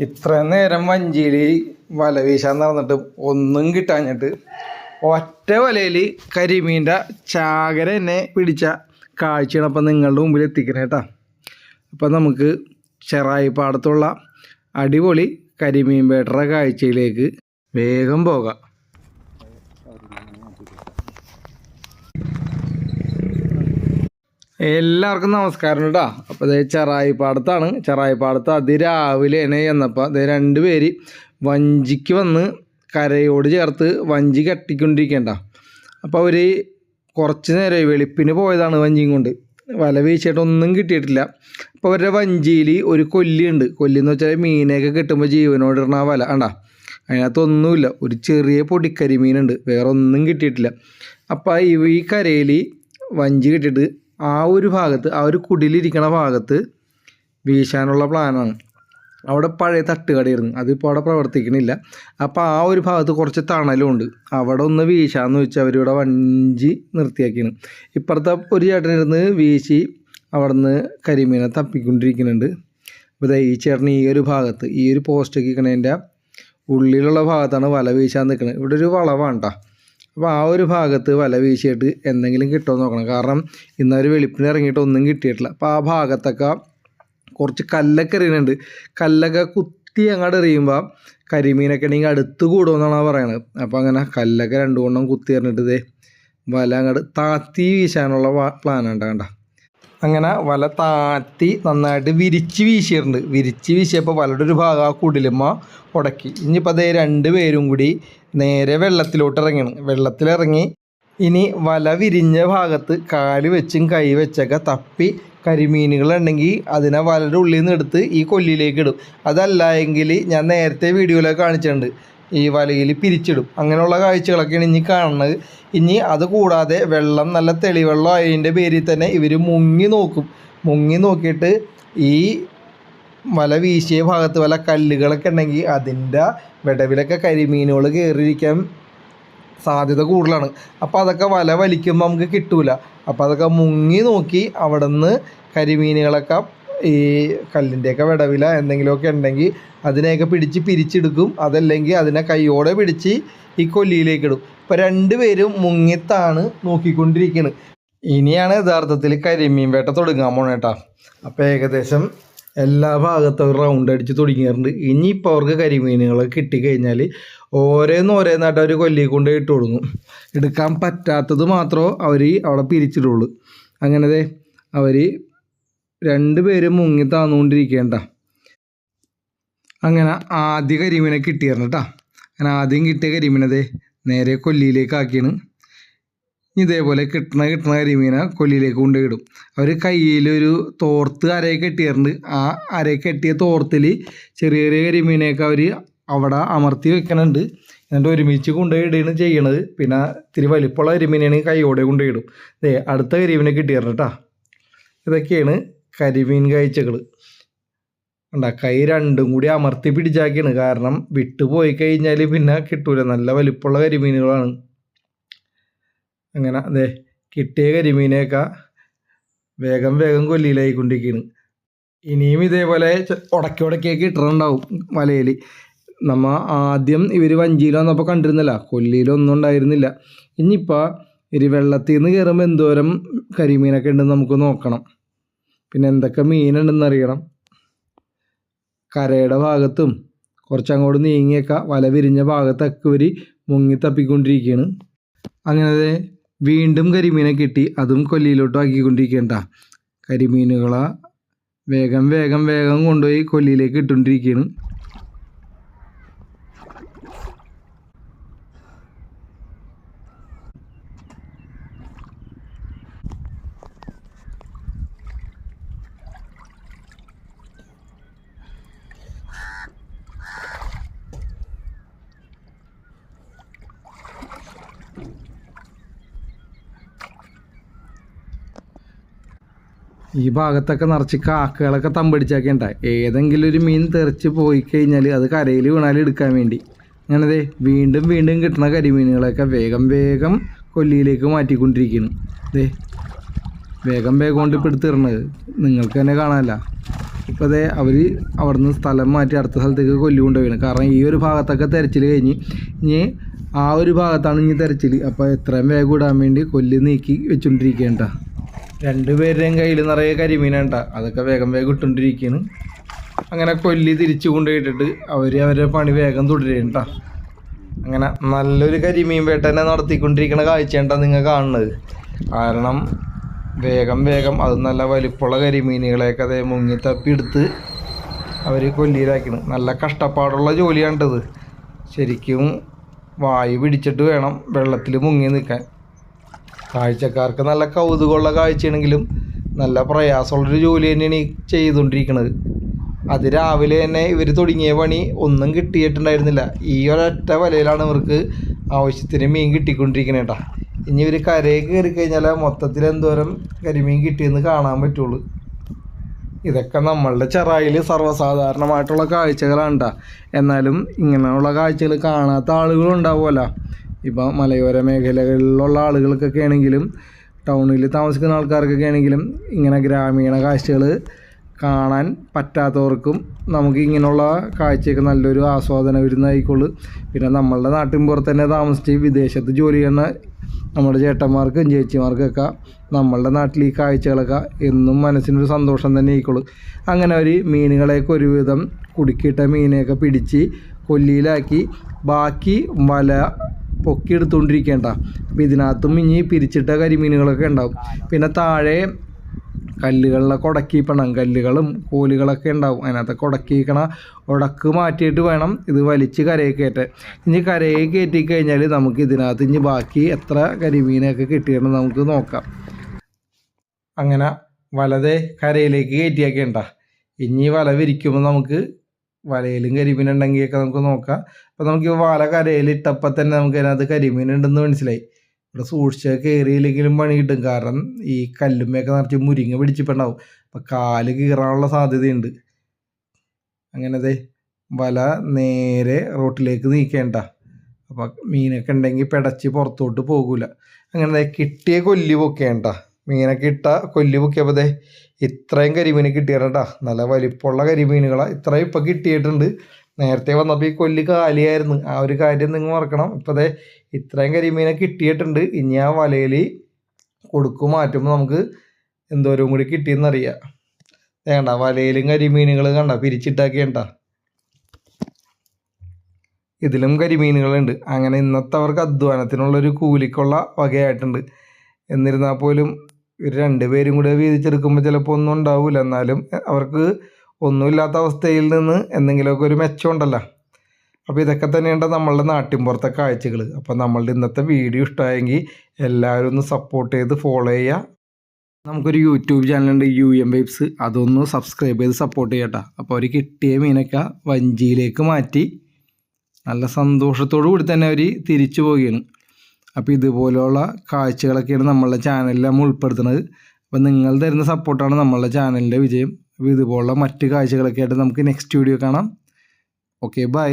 ഇത്ര നേരം വഞ്ചിയിൽ വല വീശാൻ നടന്നിട്ട് ഒന്നും കിട്ടാഞ്ഞിട്ട് ഒറ്റ വലയിൽ കരിമീന്റെ ചാകര എന്നെ പിടിച്ച കാഴ്ചയാണ് അപ്പം നിങ്ങളുടെ മുമ്പിൽ എത്തിക്കണേ കേട്ടോ. അപ്പം നമുക്ക് ചെറായി പാടത്തുള്ള അടിപൊളി കരിമീൻ വേട്ടറ കാഴ്ചയിലേക്ക് വേഗം പോകാം. എല്ലാവർക്കും നമസ്കാരം കേട്ടോ അപ്പോൾ ഇതേ ചെറായിപ്പാടത്താണ്. ചെറായിപ്പാടത്ത് അതിരാവിലെ എന്നെ ചെന്നപ്പോൾ അതേ രണ്ട് പേര് വഞ്ചിക്ക് വന്ന് കരയോട് ചേർത്ത് വഞ്ചി കെട്ടിക്കൊണ്ടിരിക്കേണ്ട അപ്പോൾ അവർ കുറച്ച് നേരമായി വെളുപ്പിന് പോയതാണ് വഞ്ചിയും കൊണ്ട്. വല വീശിയിട്ടൊന്നും കിട്ടിയിട്ടില്ല. അപ്പോൾ അവരുടെ വഞ്ചിയിൽ ഒരു കൊല്ലിയുണ്ട്. കൊല്ലി എന്ന് വെച്ചാൽ മീനൊക്കെ കിട്ടുമ്പോൾ ജീവനോട് ഇടണ വല. കണ്ടാ അതിനകത്തൊന്നുമില്ല. ഒരു ചെറിയ പൊടിക്കരിമീനുണ്ട് വേറെ ഒന്നും കിട്ടിയിട്ടില്ല. അപ്പോൾ ഈ കരയിൽ വഞ്ചി കിട്ടിയിട്ട് ആ ഒരു ഭാഗത്ത് ആ ഒരു കുടിലിരിക്കണ ഭാഗത്ത് വീശാനുള്ള പ്ലാനാണ്. അവിടെ പഴയ തട്ടുകടയായിരുന്നു. അതിപ്പോൾ അവിടെ പ്രവർത്തിക്കണില്ല. അപ്പോൾ ആ ഒരു ഭാഗത്ത് കുറച്ച് തണലുണ്ട്. അവിടെ ഒന്ന് വീശാന്ന് വെച്ചാൽ അവരിവിടെ വഞ്ചി നിർത്തിയാക്കിയാണ്. ഇപ്പുറത്തെ ഒരു ചേട്ടനിരുന്ന് വീശി അവിടെ നിന്ന് കരിമീനെ തപ്പിക്കൊണ്ടിരിക്കുന്നുണ്ട്. അപ്പോൾ ഈ ചേട്ടൻ ഈ ഒരു ഭാഗത്ത് ഈ ഒരു പോസ്റ്റ് നിൽക്കണതിന്റെ ഉള്ളിലുള്ള ഭാഗത്താണ് വല വീശാൻ നിൽക്കുന്നത് ഇവിടെ ഒരു വളവാണ് കേട്ടോ അപ്പോൾ ആ ഒരു ഭാഗത്ത് വല വീശിയിട്ട് എന്തെങ്കിലും കിട്ടുമോ എന്ന് നോക്കണം. കാരണം ഇന്ന് അവർ വെളുപ്പിന് ഇറങ്ങിയിട്ട് ഒന്നും കിട്ടിയിട്ടില്ല. അപ്പോൾ ആ ഭാഗത്തൊക്കെ കുറച്ച് കല്ലൊക്കെ എറിയുന്നുണ്ട്. കല്ലൊക്കെ കുത്തി അങ്ങോട്ട് എറിയുമ്പോൾ കരിമീനൊക്കെ ഉണ്ടെങ്കിൽ അടുത്ത് കൂടുമെന്നാണ് പറയുന്നത് അപ്പോൾ അങ്ങനെ കല്ലൊക്കെ രണ്ടു കൊണ്ടും കുത്തി എറിഞ്ഞിട്ട് ഇതേ വല അങ്ങോട്ട് താത്തി വീശാനുള്ള പ്ലാൻ കണ്ട? അങ്ങനെ വല താത്തി നന്നായിട്ട് വിരിച്ച് വീശിയിട്ടുണ്ട്. വിരിച്ച് വീശിയപ്പോൾ വലയുടെ ഒരു ഭാഗം ആ കുടിലുമ്മ ഉടക്കി. ഇനിയിപ്പോൾ അതേ രണ്ട് പേരും കൂടി നേരെ വെള്ളത്തിലോട്ട് ഇറങ്ങണം. വെള്ളത്തിലിറങ്ങി ഇനി വല വിരിഞ്ഞ ഭാഗത്ത് കാൽ വെച്ചും കൈ വെച്ചൊക്കെ തപ്പി കരിമീനുകളുണ്ടെങ്കിൽ അതിനെ വലയുടെ ഉള്ളിൽ നിന്ന് എടുത്ത് ഈ കൊല്ലിയിലേക്ക് ഇടും. അതല്ല എങ്കിൽ ഞാൻ നേരത്തെ വീഡിയോയിലൊക്കെ കാണിച്ചിട്ടുണ്ട്. ഈ വലയിൽ പിരിച്ചിടും. അങ്ങനെയുള്ള കാഴ്ചകളൊക്കെയാണ് ഇനി കാണുന്നത്. ഇനി അത് കൂടാതെ വെള്ളം നല്ല തെളിവെള്ളം ആയതിന്റെ പേരിൽ തന്നെ ഇവർ മുങ്ങി നോക്കും. മുങ്ങി നോക്കിയിട്ട് ഈ വല വീശിയ ഭാഗത്ത് വല കല്ലുകളൊക്കെ ഉണ്ടെങ്കിൽ അതിന്റെ വിടവിലൊക്കെ കരിമീനുകൾ കയറിയിരിക്കാൻ സാധ്യത കൂടുതലാണ്. അപ്പോൾ അതൊക്കെ വല വലിക്കുമ്പോൾ നമുക്ക് കിട്ടൂല. അപ്പോൾ അതൊക്കെ മുങ്ങി നോക്കി അവിടെ നിന്ന് കരിമീനുകളൊക്കെ ഈ കല്ലിന്റെയൊക്കെ വിടവില എന്തെങ്കിലുമൊക്കെ ഉണ്ടെങ്കിൽ അതിനെയൊക്കെ പിടിച്ച് പിരിച്ചെടുക്കും. അതല്ലെങ്കിൽ അതിനെ കൈയോടെ പിടിച്ച് ഈ കൊല്ലിയിലേക്ക് ഇടും. ഇപ്പോൾ രണ്ടുപേരും മുങ്ങിത്താണ് നോക്കിക്കൊണ്ടിരിക്കുന്നത് ഇനിയാണ് യഥാർത്ഥത്തിൽ കരിമീൻ വേട്ട തുടങ്ങാൻ പോണേട്ടാ അപ്പോൾ ഏകദേശം എല്ലാ ഭാഗത്തും റൗണ്ട് അടിച്ച് തുടങ്ങിയിട്ടുണ്ട്. ഇനിയിപ്പോൾ അവർക്ക് കരിമീനുകൾ കിട്ടിക്കഴിഞ്ഞാൽ ഓരോന്ന് ഓരോന്നായിട്ട് അവർ കൊല്ലി കൊണ്ട് ഇട്ട് കൊടുക്കും. എടുക്കാൻ പറ്റാത്തത് മാത്രമേ അവർ അവിടെ പിരിച്ചിടുള്ളൂ അങ്ങനെ അവർ രണ്ട് പേരും മുങ്ങി താന്നുകൊണ്ടിരിക്കേണ്ട അങ്ങനെ ആദ്യ കരിമീനെ കിട്ടിയിരുന്നു കേട്ടോ അങ്ങനെ ആദ്യം കിട്ടിയ കരിമീനതേ നേരെ കൊല്ലിയിലേക്ക് ആക്കിയാണ്. ഇതേപോലെ കിട്ടണ കിട്ടണ കരിമീനെ കൊല്ലിയിലേക്ക് കൊണ്ടുപോയിടും അവർ കയ്യിലൊരു തോർത്ത് അരയെ കെട്ടിയിട്ടുണ്ട് ആ അരയെ കെട്ടിയ തോർത്തിൽ ചെറിയ ചെറിയ കരിമീനെയൊക്കെ അവർ അവിടെ അമർത്തി വെക്കണുണ്ട്. എന്നിട്ട് ഒരുമിച്ച് കൊണ്ടുപോയിടുകയാണ് ചെയ്യണത്. പിന്നെ ഇത്തിരി വലിപ്പമുള്ള കരിമീനെയാണ് കൈയോടെ കൊണ്ടുപോയിടും അതെ അടുത്ത കരിമീനെ കിട്ടിയിരുന്നു കേട്ടോ ഇതൊക്കെയാണ് കരിമീൻ കാഴ്ചകൾ ഉണ്ടാ കൈ രണ്ടും കൂടി അമർത്തി പിടിച്ചാക്കിയാണ്. കാരണം വിട്ടുപോയി കഴിഞ്ഞാൽ പിന്നെ കിട്ടൂല. നല്ല വലിപ്പമുള്ള കരിമീനുകളാണ്. അങ്ങനെ അതെ കിട്ടിയ കരിമീനെയൊക്കെ വേഗം വേഗം കൊല്ലിയിലായിക്കൊണ്ടിരിക്കുകയാണ് ഇനിയും ഇതേപോലെ ഉടക്കി ഉടക്കിയൊക്കെ ഇട്ടിട്ടുണ്ടാവും വലയിൽ നമ്മ ആദ്യം ഇവർ വഞ്ചിയിൽ വന്നപ്പോൾ കണ്ടിരുന്നില്ല. കൊല്ലിയിലൊന്നും ഉണ്ടായിരുന്നില്ല. ഇനിയിപ്പോൾ ഇവർ വെള്ളത്തിൽ നിന്ന് കയറുമ്പോൾ എന്തോരം കരിമീനൊക്കെ ഉണ്ടെന്ന് നമുക്ക് നോക്കണം. പിന്നെ എന്തൊക്കെ മീനുണ്ടെന്ന് അറിയണം. കരയുടെ ഭാഗത്തും കുറച്ചങ്ങോട്ട് നീങ്ങിയൊക്കെ വല വിരിഞ്ഞ ഭാഗത്തൊക്കെ ഒരു മുങ്ങി തപ്പിക്കൊണ്ടിരിക്കുകയാണ് അങ്ങനെ വീണ്ടും കരിമീനെ കിട്ടി. അതും കൊല്ലിയിലോട്ട് ആക്കിക്കൊണ്ടിരിക്കേണ്ട കരിമീനുകളെ വേഗം വേഗം വേഗം കൊണ്ടുപോയി കൊല്ലിയിലേക്ക് ഇട്ടുകൊണ്ടിരിക്കുകയാണ് ഈ ഭാഗത്തൊക്കെ നിറച്ച് കാക്കകളൊക്കെ തമ്പടിച്ചാക്കേണ്ട. ഏതെങ്കിലും ഒരു മീൻ തെറിച്ച് പോയി കഴിഞ്ഞാൽ അത് കരയിൽ വീണാൽ എടുക്കാൻ വേണ്ടി. അങ്ങനെ വീണ്ടും വീണ്ടും കിട്ടുന്ന കരിമീനുകളൊക്കെ വേഗം വേഗം കൊല്ലിയിലേക്ക് മാറ്റിക്കൊണ്ടിരിക്കുന്നു ദേ വേഗം വേഗം കൊണ്ട് ഇപ്പോൾ എടുത്തിടണത്. നിങ്ങൾക്ക് തന്നെ കാണാനല്ല. ഇപ്പോൾ അതേ അവർ അവിടുന്ന് സ്ഥലം മാറ്റി അടുത്ത സ്ഥലത്തേക്ക് കൊല്ലി കൊണ്ടുപോയാണ് കാരണം ഈ ഒരു ഭാഗത്തൊക്കെ തിരച്ചിൽ കഴിഞ്ഞ് ഇനി ആ ഒരു ഭാഗത്താണ് ഇനി തിരച്ചിൽ അപ്പോൾ എത്രയും വേഗം ഇടാൻ വേണ്ടി കൊല്ലി നീക്കി വെച്ചുകൊണ്ടിരിക്കേണ്ട. രണ്ടുപേരുടെയും കയ്യിൽ നിറയെ കരിമീനാണ് ട്ടാ. അതൊക്കെ വേഗം വേഗം ഇട്ടുകൊണ്ടിരിക്കുകയാണ് അങ്ങനെ കൊല്ലി തിരിച്ചു കൊണ്ടുപോയിട്ടിട്ട് അവർ അവരുടെ പണി വേഗം തുടരുകയാണ്. അങ്ങനെ നല്ലൊരു കരിമീൻ വേട്ടനെ നടത്തിക്കൊണ്ടിരിക്കുന്ന കാഴ്ചയാണ് നിങ്ങൾ കാണുന്നത്. കാരണം വേഗം വേഗം അത് നല്ല വലിപ്പമുള്ള കരിമീനുകളെയൊക്കെ അതേ മുങ്ങി തപ്പി എടുത്ത് അവർ കൊല്ലിയിലാക്കണം നല്ല കഷ്ടപ്പാടുള്ള ജോലിയാണിട്ടത് ശരിക്കും വായു പിടിച്ചിട്ട് വേണം വെള്ളത്തിൽ മുങ്ങി നിൽക്കാൻ. കാഴ്ചക്കാർക്ക് നല്ല കൗതുകമുള്ള കാഴ്ചയാണെങ്കിലും നല്ല പ്രയാസമുള്ളൊരു ജോലി തന്നെയാണ് ഈ ചെയ്തുകൊണ്ടിരിക്കുന്നത് അത് രാവിലെ തന്നെ ഇവർ തുടങ്ങിയ പണി ഒന്നും കിട്ടിയിട്ടുണ്ടായിരുന്നില്ല. ഈ ഒരൊറ്റ വലയിലാണ് ഇവർക്ക് ആവശ്യത്തിന് മീൻ കിട്ടിക്കൊണ്ടിരിക്കുന്നേട്ടാ ഇനി ഇവർ കരയിൽ കയറി കഴിഞ്ഞാൽ മൊത്തത്തിൽ എന്തോരം കരിമീൻ കിട്ടിയെന്ന് കാണാൻ പറ്റുള്ളൂ. ഇതൊക്കെ നമ്മളുടെ ചെറായിൽ സർവസാധാരണമായിട്ടുള്ള കാഴ്ചകളാണ് ട്ടാ. എന്നാലും ഇങ്ങനെയുള്ള കാഴ്ചകൾ കാണാത്ത ആളുകളുണ്ടാവുമല്ലോ ഇപ്പം മലയോര മേഖലകളിലുള്ള ആളുകൾക്കൊക്കെ ആണെങ്കിലും ടൗണിൽ താമസിക്കുന്ന ആൾക്കാർക്കൊക്കെ ആണെങ്കിലും ഇങ്ങനെ ഗ്രാമീണ കാഴ്ചകൾ കാണാൻ പറ്റാത്തവർക്കും നമുക്ക് ഇങ്ങനെയുള്ള കാഴ്ചയൊക്കെ നല്ലൊരു ആസ്വാദന വിരുന്നായിക്കോളൂ. പിന്നെ നമ്മളുടെ നാട്ടിൻ പുറത്ത് തന്നെ താമസിച്ച് വിദേശത്ത് ജോലി ചെയ്യുന്ന നമ്മുടെ ചേട്ടന്മാർക്കും ചേച്ചിമാർക്കൊക്കെ നമ്മളുടെ നാട്ടിൽ ഈ കാഴ്ചകളൊക്കെ എന്നും മനസ്സിനൊരു സന്തോഷം തന്നെ ആയിക്കോളൂ. അങ്ങനെ ഒരു മീനുകളെയൊക്കെ ഒരുവിധം കുടുക്കിയിട്ട മീനെയൊക്കെ പിടിച്ച് കൊല്ലിയിലാക്കി. ബാക്കി വല പൊക്കി എടുത്തുകൊണ്ടിരിക്കേണ്ട അപ്പോൾ ഇതിനകത്തും ഇനി പിരിച്ചിട്ട കരിമീനുകളൊക്കെ ഉണ്ടാവും. പിന്നെ താഴെ കല്ലുകളിലെ പണം കല്ലുകളും കോലുകളൊക്കെ ഉണ്ടാവും. അതിനകത്ത് കുടക്കിക്കണ ഉടക്ക് മാറ്റിയിട്ട് വേണം ഇത് വലിച്ച് കരയെ കയറ്റാൻ. ഇനി കരയെ കയറ്റി കഴിഞ്ഞാൽ നമുക്ക് ഇതിനകത്ത് ഇനി ബാക്കി എത്ര കരിമീനൊക്കെ കിട്ടിയെന്ന് നമുക്ക് നോക്കാം. അങ്ങനെ വലതെ കരയിലേക്ക് കയറ്റിയൊക്കെ ഇനി വല വിരിക്കുമ്പോൾ നമുക്ക് വലയിലും കരിമീൻ ഉണ്ടെങ്കിലൊക്കെ നമുക്ക് നോക്കാം. അപ്പോൾ നമുക്ക് വല കരയിലിട്ടപ്പോൾ തന്നെ നമുക്ക് അതിനകത്ത് കരിമീൻ ഉണ്ടെന്ന് മനസ്സിലായി. ഇവിടെ സൂക്ഷിച്ച് കയറിയില്ലെങ്കിലും പണി കിട്ടും. കാരണം ഈ കല്ലുമ്മയൊക്കെ നിറച്ച് മുരിങ്ങ പിടിച്ചിട്ടുണ്ടാവും. അപ്പം കാൽ കീറാനുള്ള സാധ്യതയുണ്ട്. അങ്ങനത്തെ വല നേരെ റോട്ടിലേക്ക് നീക്കേണ്ട. അപ്പം മീനൊക്കെ ഉണ്ടെങ്കിൽ പിടച്ച് പുറത്തോട്ട് പോകൂല. അങ്ങനെ കിട്ടിയ കൊല്ലി പൊക്കേണ്ട. മീനൊക്കെ ഇട്ട കൊല്ലി പൊക്കിയപ്പോൾ ഇത്രയും കരിമീൻ കിട്ടിയിട്ടാ നല്ല വലിപ്പമുള്ള കരിമീനുകളാണ് ഇത്രയും ഇപ്പം കിട്ടിയിട്ടുണ്ട്. നേരത്തെ വന്നപ്പോൾ ഈ കൊല്ലി കാലിയായിരുന്നു. ആ ഒരു കാര്യം നിങ്ങൾ മറക്കണം. ഇപ്പോൾ ദേ ഇത്രയും കരിമീനെ കിട്ടിയിട്ടുണ്ട്. ഇനി ആ വലയിൽ കൊടുക്കും മാറ്റുമ്പോൾ നമുക്ക് എന്തോരം കൂടി കിട്ടിയെന്നറിയാം. വേണ്ട വലയിലും കരിമീനുകൾ കണ്ട? പിരിച്ചിട്ടാക്കിയണ്ട. ഇതിലും കരിമീനുകളുണ്ട്. അങ്ങനെ ഇന്നത്തെ അവർക്ക് അധ്വാനത്തിനുള്ളൊരു കൂലിക്കുള്ള വകയായിട്ടുണ്ട്. എന്നിരുന്നാൽ പോലും ഇവർ രണ്ടുപേരും കൂടെ വീതിച്ചെടുക്കുമ്പോൾ ചിലപ്പോൾ ഒന്നും ഉണ്ടാവില്ല എന്നാലും അവർക്ക് ഒന്നുമില്ലാത്ത അവസ്ഥയിൽ നിന്ന് എന്തെങ്കിലുമൊക്കെ ഒരു മെച്ചമുണ്ടല്ലോ അപ്പോൾ ഇതൊക്കെ തന്നെയുണ്ട് നമ്മളുടെ നാട്ടിൻപുറത്തെ കാഴ്ചകൾ അപ്പോൾ നമ്മളുടെ ഇന്നത്തെ വീഡിയോ ഇഷ്ടമായെങ്കിൽ എല്ലാവരും ഒന്ന് സപ്പോർട്ട് ചെയ്ത് ഫോളോ ചെയ്യുക. നമുക്കൊരു യൂട്യൂബ് ചാനലുണ്ട് യു എം വൈബ്സ്. അതൊന്ന് സബ്സ്ക്രൈബ് ചെയ്ത് സപ്പോർട്ട് ചെയ്യട്ടോ അപ്പോൾ അവർ കിട്ടിയ മീനൊക്കെ വഞ്ചിയിലേക്ക് മാറ്റി നല്ല സന്തോഷത്തോടു കൂടി തന്നെ അവർ തിരിച്ചു പോവുകയാണ്. അപ്പോൾ ഇതുപോലെയുള്ള കാഴ്ചകളൊക്കെയാണ് നമ്മളുടെ ചാനലിൽ നമ്മൾ ഉൾപ്പെടുത്തുന്നത്. അപ്പോൾ നിങ്ങൾ തരുന്ന സപ്പോർട്ടാണ് നമ്മളുടെ ചാനലിന്റെ വിജയം. അപ്പോൾ ഇതുപോലുള്ള മറ്റ് കാഴ്ചകളൊക്കെ ആയിട്ട് നമുക്ക് നെക്സ്റ്റ് വീഡിയോ കാണാം. Okay bye